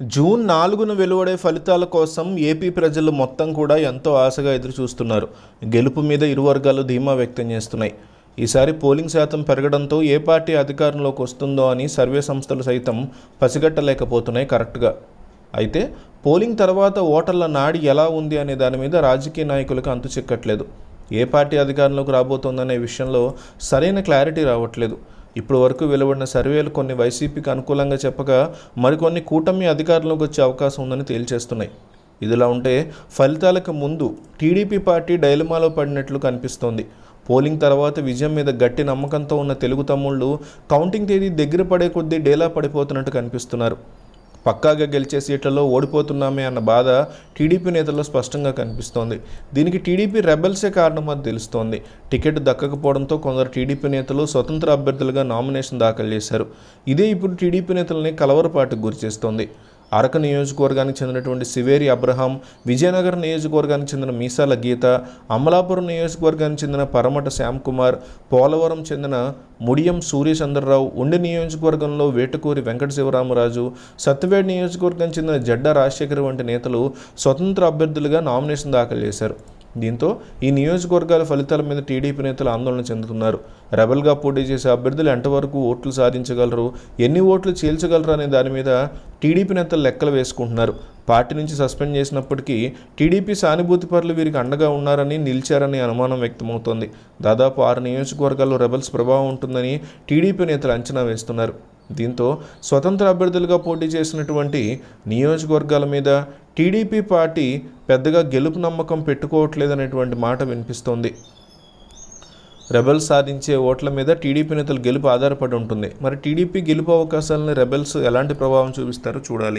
June నాలుగున వెలువడే ఫలితాల కోసం ఏపీ ప్రజలు మొత్తం కూడా ఎంతో ఆశగా ఎదురు చూస్తున్నారు గెలుపు మీద ఇరు వర్గాలు ధీమా వ్యక్తం చేస్తున్నాయి. ఈసారి పోలింగ్ శాతం పెరగడంతో ఏ పార్టీ అధికారంలోకి వస్తుందో అని సర్వే సంస్థలు సైతం పసిగట్టలేకపోతున్నాయి కరెక్ట్గా. అయితే పోలింగ్ తర్వాత ఓటర్ల నాడి ఎలా ఉంది అనే దాని మీద రాజకీయ నాయకులకు అంతు చిక్కట్లేదు. ఏ పార్టీ అధికారంలోకి రాబోతోందనే విషయంలో సరైన క్లారిటీ రావట్లేదు. ఇప్పుడు వరకు వెలువడిన సర్వేలు కొన్ని వైసీపీకి అనుకూలంగా చెప్పగా మరికొన్ని కూటమి అధికారంలోకి వచ్చే అవకాశం ఉందని తేల్చేస్తున్నాయి. ఇదిలా ఉంటే ఫలితాలకు ముందు టీడీపీ పార్టీ డైలమాలో పడినట్లు కనిపిస్తోంది. పోలింగ్ తర్వాత విజయం మీద గట్టి నమ్మకంతో ఉన్న తెలుగు తమ్ముళ్ళు కౌంటింగ్ తేదీ దగ్గర పడే కొద్దీ డేలా పడిపోతున్నట్టు కనిపిస్తున్నారు. పక్కాగా గెలిచే సీట్లలో ఓడిపోతున్నామే అన్న బాధ టీడీపీ నేతల్లో స్పష్టంగా కనిపిస్తోంది. దీనికి టీడీపీ రెబల్సే కారణమని తెలుస్తోంది. టికెట్ దక్కకపోవడంతో కొందరు టీడీపీ నేతలు స్వతంత్ర అభ్యర్థులుగా నామినేషన్ దాఖలు చేశారు. ఇదే ఇప్పుడు టీడీపీ నేతలని కలవరపాటుకు గురిచేస్తోంది. అరకు నియోజకవర్గానికి చెందినటువంటి సివేరి అబ్రహాం విజయనగరం నియోజకవర్గానికి చెందిన మీసాల గీత అమలాపురం నియోజకవర్గానికి చెందిన పరమట శ్యామ్ కుమార్ పోలవరం చెందిన ముడియం సూర్యచంద్రరావు ఉండి నియోజకవర్గంలో వేటుకూరి వెంకట శివరామరాజు సత్యవేడ్ నియోజకవర్గానికి చెందిన జడ్డ రాజశేఖర్ వంటి నేతలు స్వతంత్ర అభ్యర్థులుగా నామినేషన్ దాఖలు చేశారు. దీంతో ఈ నియోజకవర్గాల ఫలితాల మీద టీడీపీ నేతలు ఆందోళన చెందుతున్నారు. రెబల్గా పోటీ చేసే అభ్యర్థులు ఎంతవరకు ఓట్లు సాధించగలరు ఎన్ని ఓట్లు చీల్చగలరు అనే దాని మీద టీడీపీ నేతలు లెక్కలు వేసుకుంటున్నారు. పార్టీ నుంచి సస్పెండ్ చేసినప్పటికీ టీడీపీ సానుభూతి పరులు వీరికి అండగా ఉన్నారని నిలిచారని అనుమానం వ్యక్తమవుతోంది. దాదాపు ఆరు నియోజకవర్గాల్లో రెబల్స్ ప్రభావం ఉంటుందని టీడీపీ నేతలు అంచనా వేస్తున్నారు. దీంతో స్వతంత్ర అభ్యర్థులుగా పోటీ చేసినటువంటి నియోజకవర్గాల మీద టీడీపీ పార్టీ పెద్దగా గెలుపు నమ్మకం పెట్టుకోవట్లేదనేటువంటి మాట వినిపిస్తోంది. రెబెల్స్ సాధించే ఓట్ల మీద టీడీపీ నేతలు గెలుపు ఆధారపడి ఉంటుంది. మరి టీడీపీ గెలుపు అవకాశాలను రెబెల్స్ ఎలాంటి ప్రభావం చూపిస్తారో చూడాలి.